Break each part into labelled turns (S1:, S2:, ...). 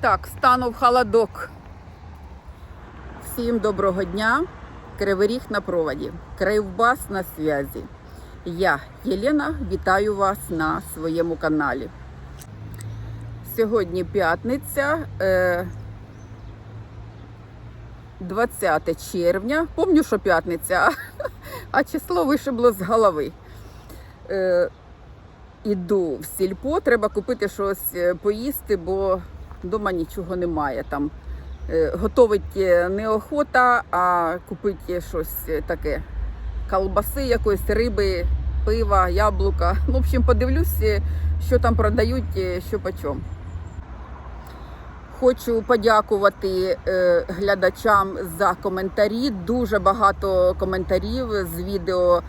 S1: Так, стану в холодок. Всім доброго дня. Кривий Ріг на проводі. Кривбас на зв'язі. Я, Єлена, вітаю вас на своєму каналі. Сьогодні п'ятниця, е, 20 червня. Помню, що п'ятниця, а число вишибло з голови. Е, Іду в сільпо, треба купити щось е, поїсти, бо вдома нічого немає. Там е, готовить е, неохота, а купити щось е, таке. Колбаси якоїсь, риби, пива, яблука. Ну, в общем, подивлюсь, е, що там продають, що почем. Хочу подякувати глядачам за коментарі. Дуже багато коментарів з відео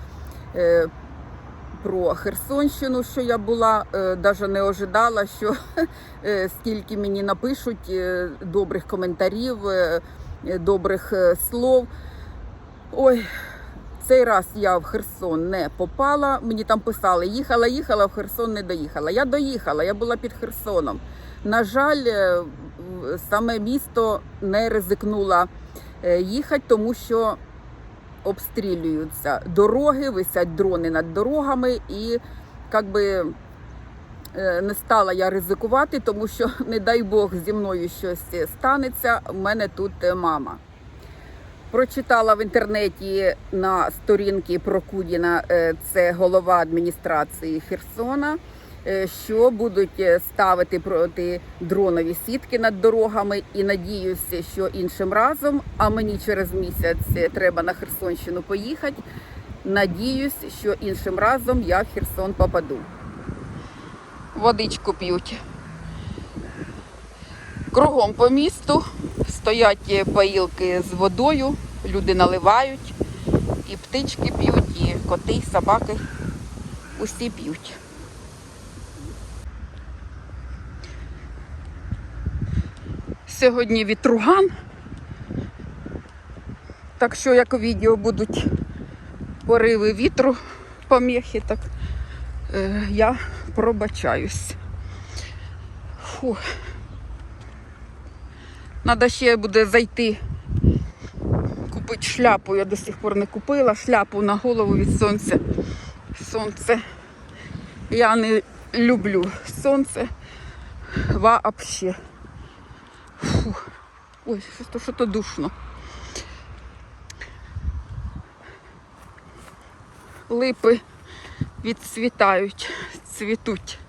S1: про Херсонщину, що я була, е, навіть не ожидала, що е, стільки мені напишуть е, добрих коментарів, е, е, добрих е, слов. Ой, цей раз я в Херсон не попала. Мені там писали, їхала, їхала, в Херсон не доїхала. Я доїхала, я була під Херсоном. На жаль, е, саме місто не ризикнула е, їхати, тому що обстрілюються дороги, висять дрони над дорогами, і як би е, не стала я ризикувати, тому що, не дай Бог, зі мною щось станеться. У мене тут е, мама. Прочитала в інтернеті на сторінці Прокудіна, е, це голова адміністрації Херсона, що будуть е, ставити протидронові сітки над дорогами. І надіюся, що іншим разом, а мені через місяць е, треба на Херсонщину поїхати. Надіюсь, що іншим разом я в Херсон попаду. Водичку п'ють. Кругом по місту стоять паїлки з водою, люди наливають, і птички п'ють, і коти, і собаки. Усі п'ють. Сьогодні вітруган. Так що, як у відео будуть пориви вітру, поміхи, так е, я пробачаюсь. Надо ще буде зайти купити шляпу. Я до сих пор не купила шляпу на голову від сонця. Сонце. Я не люблю сонце вообще. Ой, що то, що то душно. Липи відцвітають, цвітуть,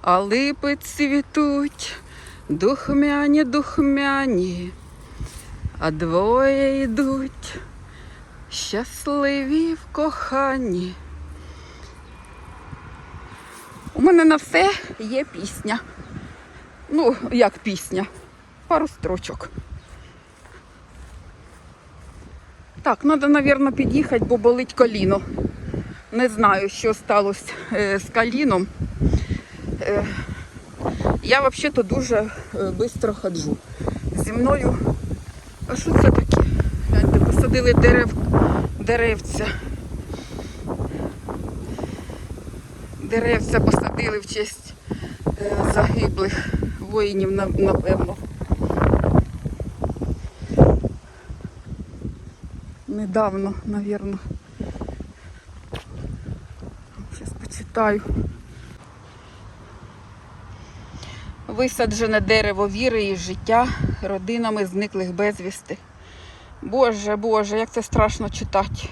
S1: а липи цвітуть. Духмяні, духмяні, а двоє йдуть, щасливі в коханні. У мене на все є пісня. Ну, як пісня? Пару строчок. Так, треба, мабуть, під'їхати, бо болить коліно. Не знаю, що сталося е, з коліном. Е, я взагалі-то дуже швидко ходжу. Зі мною. А що це таке? Гляньте, посадили дерев, деревця. Деревця посадили в честь е, загиблих воїнів, на- напевно. Недавно, напевно. Зараз почитаю. Висаджене дерево віри і життя родинами зниклих безвісти. Боже, Боже, як це страшно читати.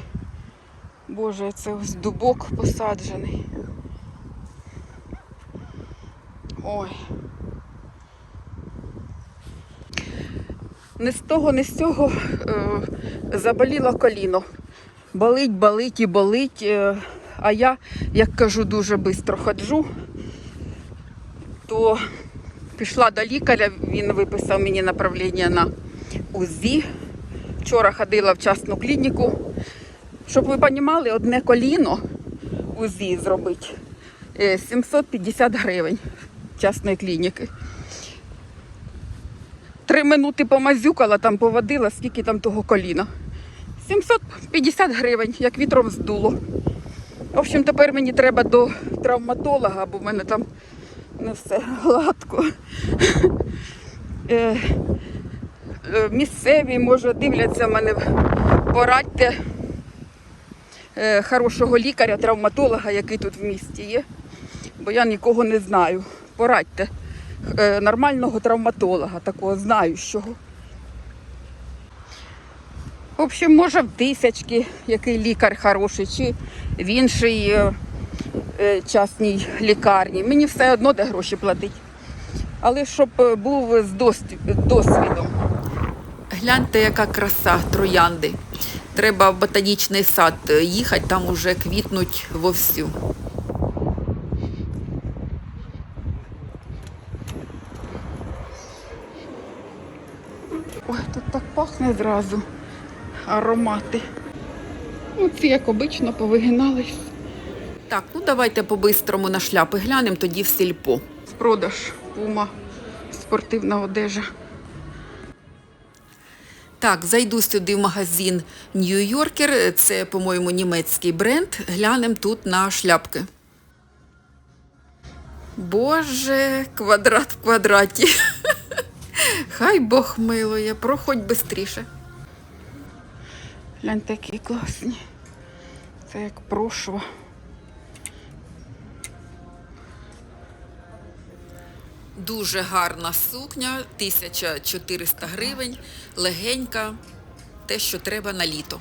S1: Боже, це ось дубок посаджений. Ой. Не з того, не з цього е, заболіло коліно. Болить, болить і болить. Е, а я, як кажу, дуже швидко ходжу, то пішла до лікаря, він виписав мені направлення на УЗІ. Вчора ходила в частну клініку. Щоб ви розуміли, одне коліно УЗІ зробити е, 750 гривень частної клініки. Три минути помазюкала, там поводила, скільки там того коліна. 750 гривень, як вітром здуло. В общем, тепер мені треба до травматолога, бо в мене там не все гладко. е, е, місцеві, може, дивляться мене, порадьте е, хорошого лікаря, травматолога, який тут в місті є. Бо я нікого не знаю. Порадьте нормального травматолога, такого знаючого. В общем, може в тисячки, який лікар хороший, чи в іншій е, е, частній лікарні. Мені все одно де гроші платить. Але щоб е, був з досвідом. Гляньте, яка краса троянди. Треба в ботанічний сад е, їхати, там уже квітнуть вовсю. Ой, тут пахне зразу. Аромати. Ну, ці, як обично, повигинались. Так, ну давайте по-бистрому на шляпи глянемо, тоді в сільпо. В продаж пума, спортивна одежа. Так, зайду сюди в магазин Нью-Йоркер. Це, по-моєму, німецький бренд. Глянемо тут на шляпки. Боже, квадрат в квадраті. Хай Бог милує, проходь бистріше. Гляньте, які класні. Це як прошва. Дуже гарна сукня, 1400 гривень, легенька, те, що треба на літо.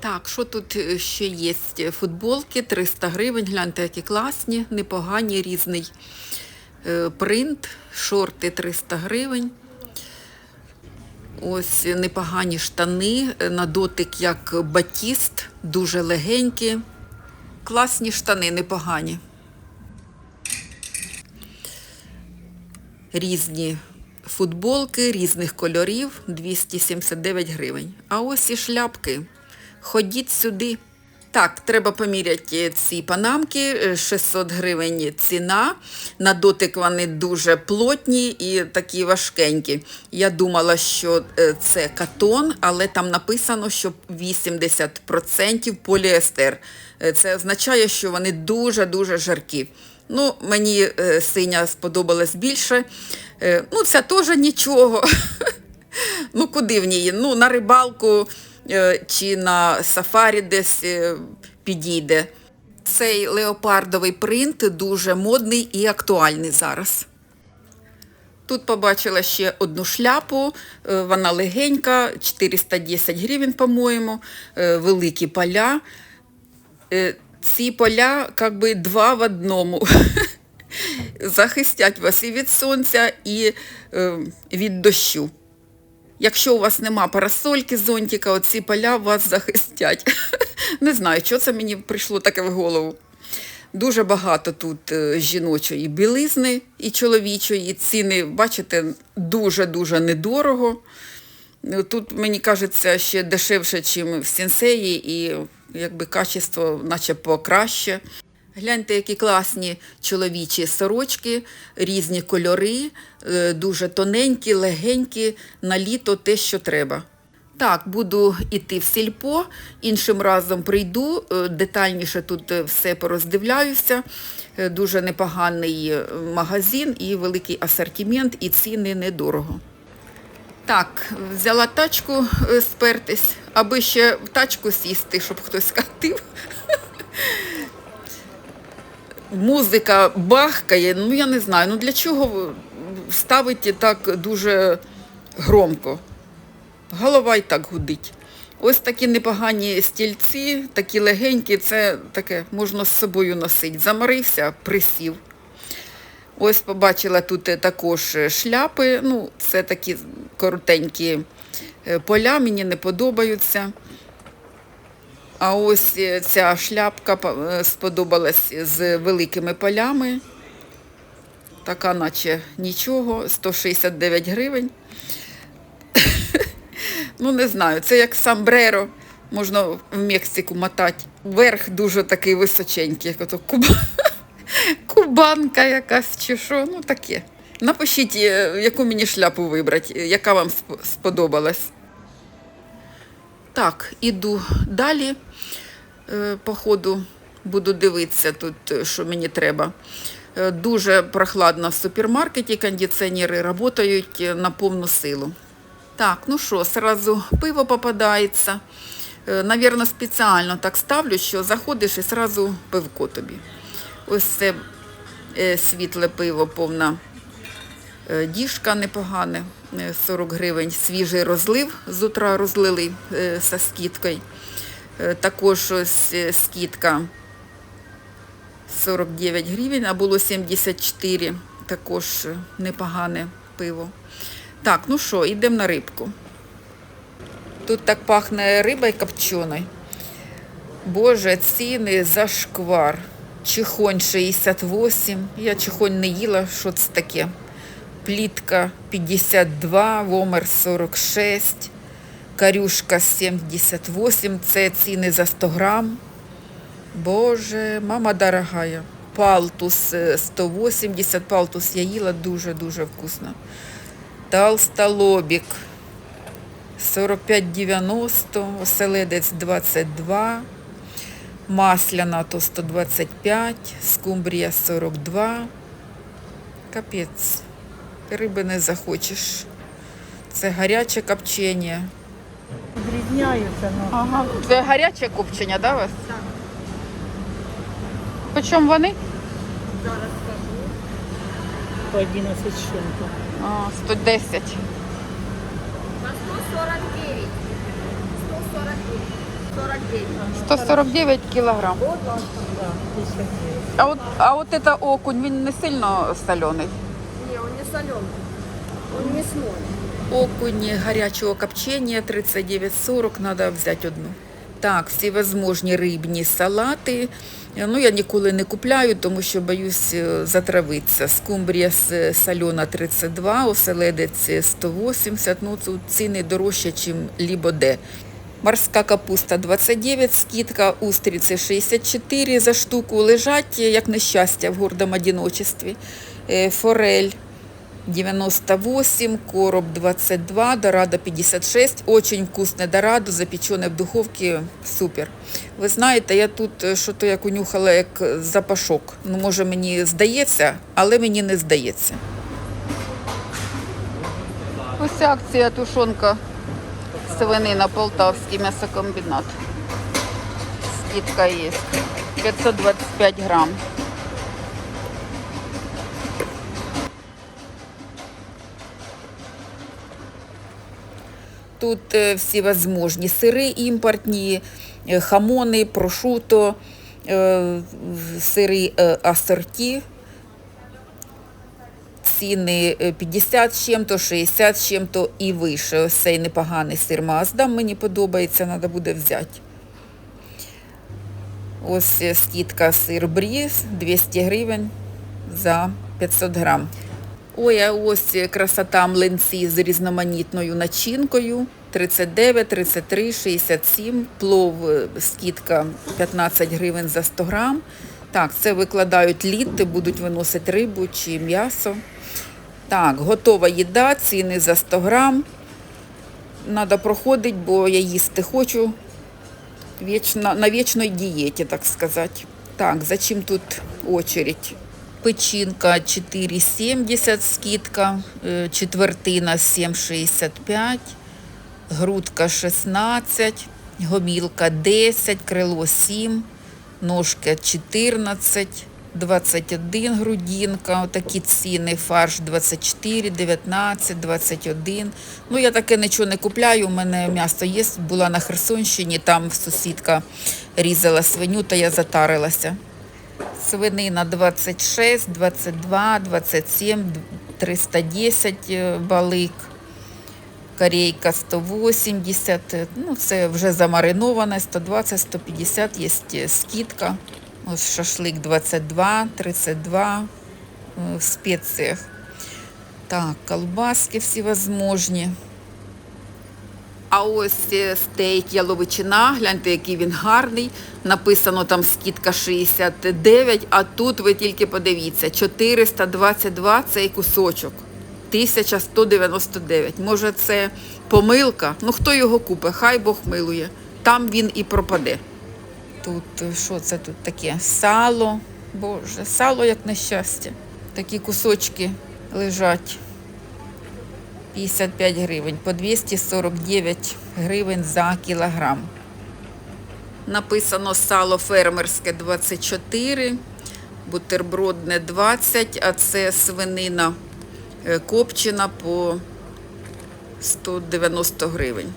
S1: Так, що тут е, ще є? Футболки 300 гривень, гляньте, які класні, непогані, різний принт, шорти 300 гривень. Ось непогані штани, е, на дотик як батіст, дуже легенькі. Класні штани, непогані. Різні футболки різних кольорів 279 гривень. А ось і шляпки. Ходіть сюди. Так, треба поміряти ці панамки. е, 600 гривень ціна. На дотик вони дуже плотні і такі важкенькі. Я думала, що е, це катон, але там написано, що 80% поліестер. Е, Це означає, що вони дуже-дуже жаркі. Ну, мені е, синя сподобалась більше. Ну, ця теж нічого. ну, куди в ній? Ну, на рибалку чи на сафарі десь е, підійде. Цей леопардовий принт дуже модний і актуальний зараз. Тут побачила ще одну шляпу, е, вона легенька, 410 гривень, по-моєму, е, великі поля. Е, Ці поля як би два в одному. Захистять вас і від сонця, і е, від дощу. Якщо у вас нема парасольки, зонтика, оці поля вас захистять. Не знаю, що це мені прийшло таке в голову. Дуже багато тут е, жіночої білизни і чоловічої. Ціни, бачите, дуже-дуже недорого. Ну, Тут, мені кажеться, ще дешевше, ніж в сенсеї, і якби качество наче покраще. Гляньте, які класні чоловічі сорочки, різні кольори, е, дуже тоненькі, легенькі, на літо те, що треба. Так, буду йти в сільпо, іншим разом прийду, е, детальніше тут е, все пороздивляюся. Дуже непоганий магазин і великий асортимент, і ціни недорого. Так, взяла тачку спертись, аби ще в тачку сісти, щоб хтось катив. Музика бахкає, ну я не знаю, ну для чого ставити так дуже громко? Голова й так гудить. Ось такі непогані стільці, такі легенькі, це таке можна з собою носити. Замарився, присів. Ось побачила тут також шляпи. Ну, це такі коротенькі е, поля, мені не подобаються. А ось е, ця шляпка е, сподобалась з великими полями. Така, наче нічого, 169 гривень. Ну, не знаю, це як самбреро, можна в Мексику мотати. Верх дуже такий височенький, як ото куба... кубанка якась чи що, ну таке. Напишіть, е, яку мені шляпу вибрати, яка вам сподобалась. Так, іду далі. Е, По ходу буду дивитися тут, е, що мені треба. Е, Дуже прохладно в супермаркеті, кондиціонери працюють на повну силу. Так, ну що, сразу пиво попадається. Навірно, спеціально так ставлю, що заходиш і сразу пивко тобі. Ось це світле пиво, повна діжка непогане, е, 40 гривень. Свіжий розлив з утра розлили зі скидкою. Е, Також ось е, скидка 49 гривень, а було 74. Також е, непогане пиво. Так, ну що, йдемо на рибку. Тут так пахне рибою копченою. Боже, ціни зашквар. Чихонь 68. Я чихонь не їла, що це таке. Плітка 52, вомер 46, карюшка 78. Це ціни за 100 грам. Боже, мама дорогая. Палтус е, 180, палтус я їла дуже-дуже вкусно. Толстолобік 45,90, оселедець 22, масляна то 125, скумбрія 42. Капець, риби не захочеш. Це гаряче копчення.
S2: Відрізняються, ну.
S1: Ага. Це гаряче копчення, да, у вас? Так. По чому вони?
S2: по 11 з чим-то.
S1: А, 110.
S3: На 149. 149. 49.
S1: 149 кілограм.
S2: Да, 59.
S1: А от, а от це окунь, він не сильно солений.
S3: Не, он не соленый. Он мясной.
S1: Окунь гарячого копчення 39,40, треба взяти одну. Так, всі возможні рибні салати. Ну, я ніколи не купляю, тому що боюсь е, затравитися. Скумбрія сальона 32, оселедець 180, ну тут ціни дорожче, ніж лібо-де. Морська капуста 29, скидка, устриці 64 за штуку лежать, як нещастя в гордому одиночестві. Е, Форель 98, короб 22, дорадо 56. Очень вкусне дорадо, запечене в духовці, супер. Ви знаєте, я тут е, що-то як унюхала як запашок. Ну, може, мені здається, але мені не здається. Ось акція тушонка свинина Полтавський м'ясокомбінат. Скидка є. 525 грам. Тут е, всі возможні сири імпортні, е, хамони, прошуто, е, сири асорті. Ціни е, 50 з чим-то, 60 з чим-то і вище. Ось цей непоганий сир Маасдам мені подобається, треба буде взяти. Ось скидка сир бріз 200 гривень за 500 грам. Ой, а ось красота млинці з різноманітною начинкою. 39, 33, 67, плов, е, скидка 15 гривень за 100 грам. Так, це викладають літи, будуть виносити рибу чи м'ясо. Так, готова їда, ціни за 100 грам. Надо проходити, бо я їсти хочу. Вічно, на вічній дієті, так сказати. Так, за чим тут очередь? Печінка 4,70 скидка, е, четвертина 7,65, грудка 16, гомілка 10, крило 7, ножка 14, 21 грудинка, отакі ціни, фарш 24, 19, 21. Ну, я таке нічого не купляю, у мене м'ясо є, була на Херсонщині, там сусідка різала свиню, та я затарилася. Свинина 26, 22, 27, 310 е, балик. Корейка 180, е, ну це вже замариноване, 120, 150, є е, скидка. Ось шашлик 22, 32 е, в спеціях. Так, колбаски всевозможні. А ось е, стейк яловичина, гляньте, який він гарний. Написано там скидка 69, а тут ви тільки подивіться, 422 цей кусочок. 1199. Може це помилка? Ну хто його купить? Хай Бог милує. Там він і пропаде. Тут е, що це тут таке? Сало Боже, сало як нещастя. Такі кусочки лежать. 55 гривень, по 249 гривень за кілограм. Написано сало фермерське 24, бутербродне 20, а це свинина е, копчена по 190 гривень.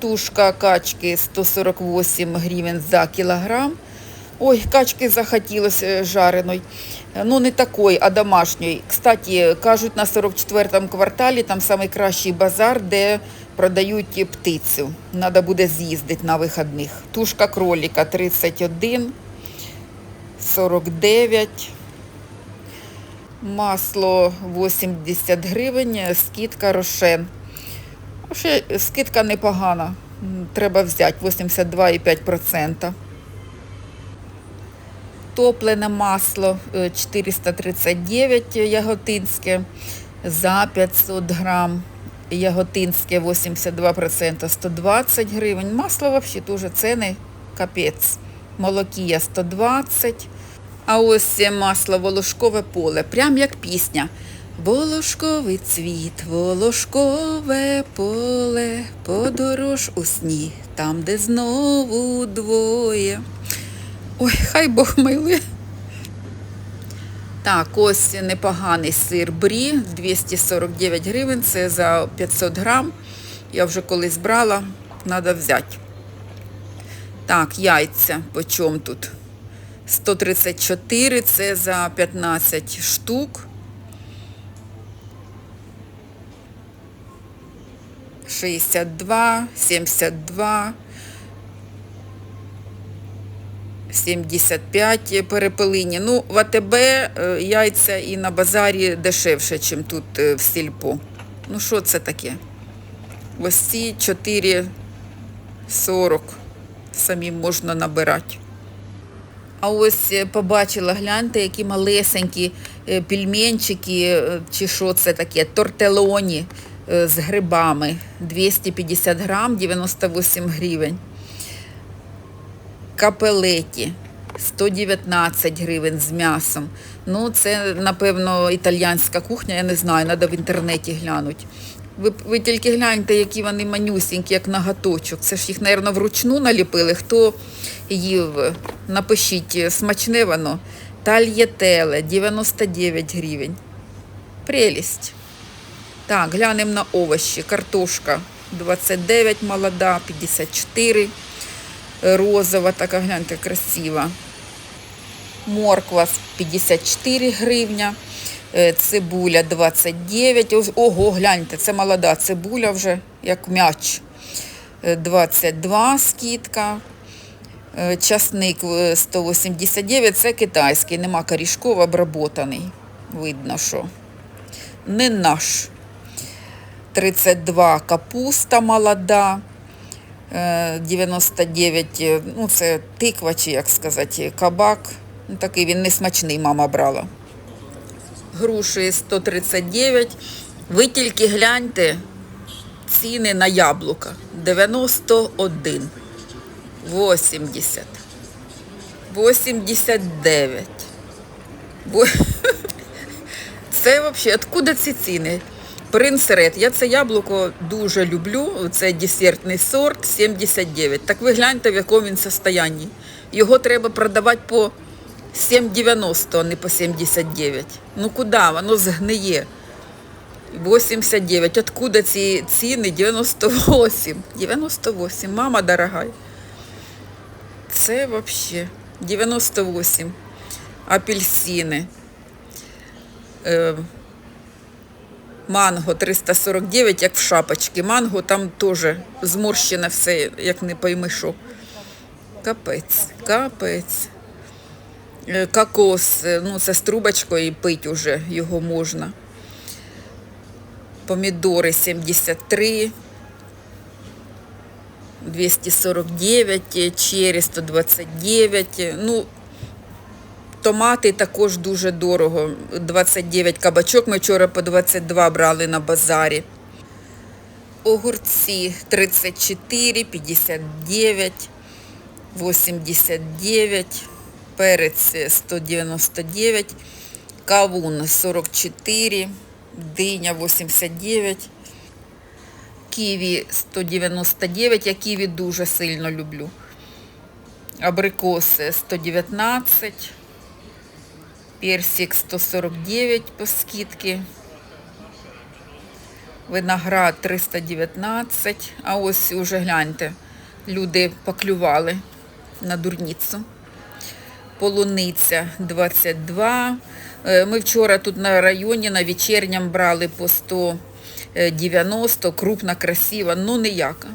S1: Тушка качки 148 гривень за кілограм. Ой, качки захотілося жареної. Ну, не такої, а домашньої. Кстати, кажуть, на 44-му кварталі там найкращий базар, де продають птицю. Треба буде з'їздити на вихідних. Тушка кроліка 31, 49. Масло 80 гривень, скидка рошен. Ще скидка непогана. Треба взяти 82,5%. Топлене масло е, 439 яготинське за 500 грам. Яготинське 82% 120 гривень. Масло взагалі дуже ціни капець. Молокія 120. А ось е, масло волошкове поле, прям як пісня. Волошковий цвіт, волошкове поле, подорож у сні, там, де знову двоє. Ой, хай Бог милує. Так, ось непоганий сир брі, 249 гривень, це за 500 грам. Я вже колись брала, треба взяти. Так, яйця, по чому тут? 134, це за 15 штук. 62, 72, 75 перепелині. Ну, в АТБ е, яйця і на базарі дешевше, ніж тут е, в сільпо. Ну, що це таке? Ось ці 4,40 самі можна набирати. А ось е, побачила, гляньте, які малесенькі пельменчики, чи що це таке, тортелоні з грибами. 250 грам, 98 гривень. Капелеті 119 гривень з м'ясом. Ну, це, напевно, італійська кухня, я не знаю, треба в інтернеті глянути. Ви, ви тільки гляньте, які вони манюсінькі, як нагаточок. Це ж їх, мабуть, вручну наліпили. Хто їв, напишіть, смачне воно. Тальєтеле 99 гривень. Прелість. Так, глянемо на овощі. Картошка 29 молода, 54 розова, така гляньте, красива. Морква 54 гривня, е, цибуля 29. Ого, гляньте, це молода цибуля вже, як м'яч. Е, 22 скидка. Е, Часник е, 189, це китайський, нема корішков, обработаний. Видно, що не наш. 32 капуста молода. Е, 99, е, ну це тиква, чи як сказати, кабак. Ну, такий він не смачний, мама брала. Груші 139. Ви тільки гляньте ціни на яблука. 91, 80, 89. Це взагалі, откуда ці ціни? Принц Ред. Я це яблуко дуже люблю. Це десертний сорт 79. Так ви гляньте, в якому він состоянні. Його треба продавати по 7,90, а не по 79. Ну куди? Воно згниє. 89. Откуда ці ціни? 98. 98. Мама дорога. Це взагалі 98. Апельсини. Манго 349, як в шапочці. Манго там теж зморщене все, як не пойми що. Капець, капець. Е, Кокос, е, ну це з трубочкою і пить уже його можна. Помідори 73, 249, е, чері 129. е, Ну, Томати також дуже дорого. 29 кабачок. Ми вчора по 22 брали на базарі. Огурці 34, 59, 89. перець 199, кавун 44, диня 89, ківі 199, я ківі дуже сильно люблю. Абрикоси 119, персик 149 по скидці, виноград 319, а ось уже гляньте, люди поклювали на дурницю. Полуниця 22. Е, Ми вчора тут на районі на вечірням брали по 190, крупна, красива, ну ніяка.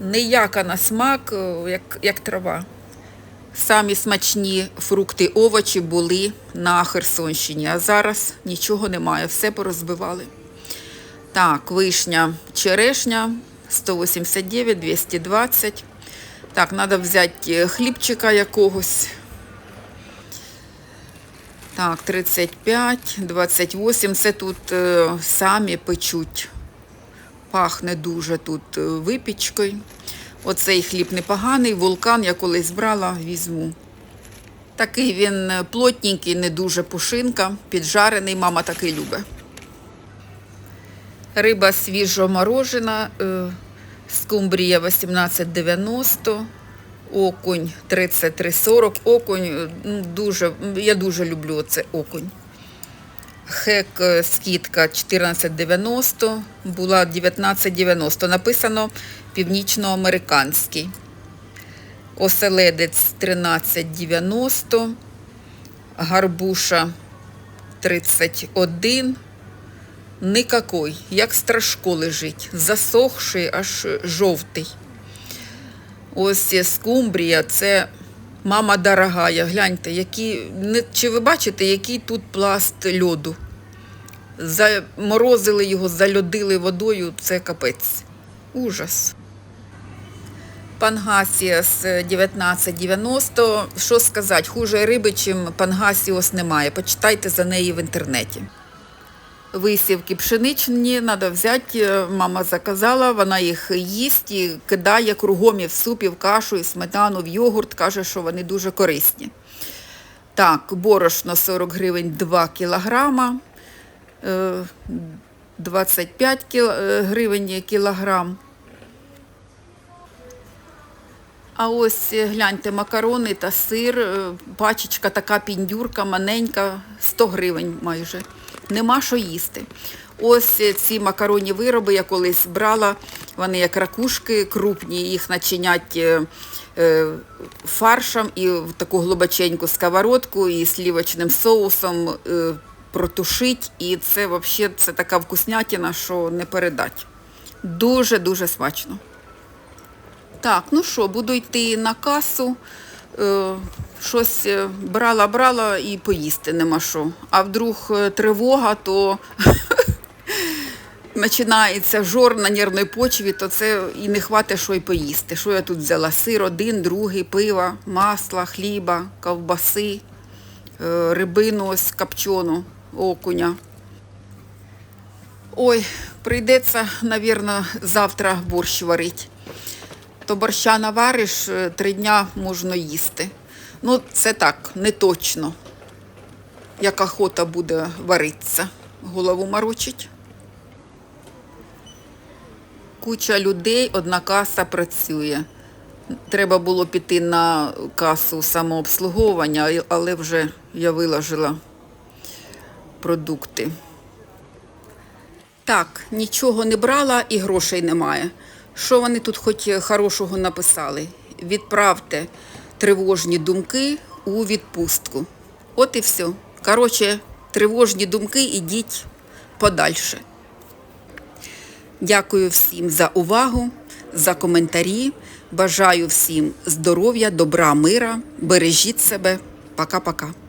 S1: Ніяка на смак, е, як, як трава. Самі смачні фрукти, овочі були на Херсонщині, а зараз нічого немає, все порозбивали. Так, вишня, черешня 189, 220. Так, треба взяти е, хлібчика якогось. Так, 35, 28. Це тут е, самі печуть. Пахне дуже тут е, випічкою. Оцей хліб непоганий, вулкан я колись брала, візьму. Такий він е, плотненький, не дуже пушинка, піджарений, мама такий любить. Риба свіжоморожена, е, скумбрія 18,90, окунь 33,40. Окунь е, дуже, я дуже люблю це окунь. Хек е, скидка 14,90, була 19,90. Написано північноамериканський. Оселедець 13,90, гарбуша 31. Никакой, як страшко лежить, засохший, аж жовтий. Ось скумбрія, це мама дорогая. Гляньте, які, не, чи ви бачите, який тут пласт льоду? Заморозили його, зальодили водою, це капець. Ужас. Пангасіас 1990. Що сказати, хуже риби, чим пангасіос немає. Почитайте за неї в інтернеті. Висівки пшеничні треба взяти, е, мама заказала, вона їх їсть і кидає кругом і в суп, в кашу, і в сметану, в йогурт, каже, що вони дуже корисні. Так, борошно 40 гривень 2 кілограма, е, 25 е, гривень кілограм. А ось е, гляньте, макарони та сир, е, пачечка така піндюрка, маленька, 100 гривень майже. Нема що їсти. Ось е, ці макаронні вироби я колись брала, вони як ракушки крупні, їх начинять е, е, фаршем і в таку глибоченьку сковородку і слівочним соусом протушить. І це взагалі це така вкуснятина, що не передать. Дуже-дуже смачно. Так, ну що, буду йти на касу. Е, щось е, брала, брала і поїсти нема що. А вдруг е, тривога, то починається жор на нервній почві, то це і не хватить, що й поїсти. Що я тут взяла? Сир один, другий, пива, масла, хліба, ковбаси, е, рибину ось копчену, окуня. Ой, прийдеться, мабуть, завтра борщ варити то борща навариш, е, три дня можна їсти. Ну, це так, не точно. Як охота буде варитися. Голову морочить. Куча людей, одна каса працює. Треба було піти на касу самообслуговування, але вже я виложила продукти. Так, нічого не брала і грошей немає. Що вони тут хоч хорошого написали? Відправте тривожні думки у відпустку. От і все. Коротше, тривожні думки ідіть подальше. Дякую всім за увагу, за коментарі. Бажаю всім здоров'я, добра, мира. Бережіть себе. Пока-пока.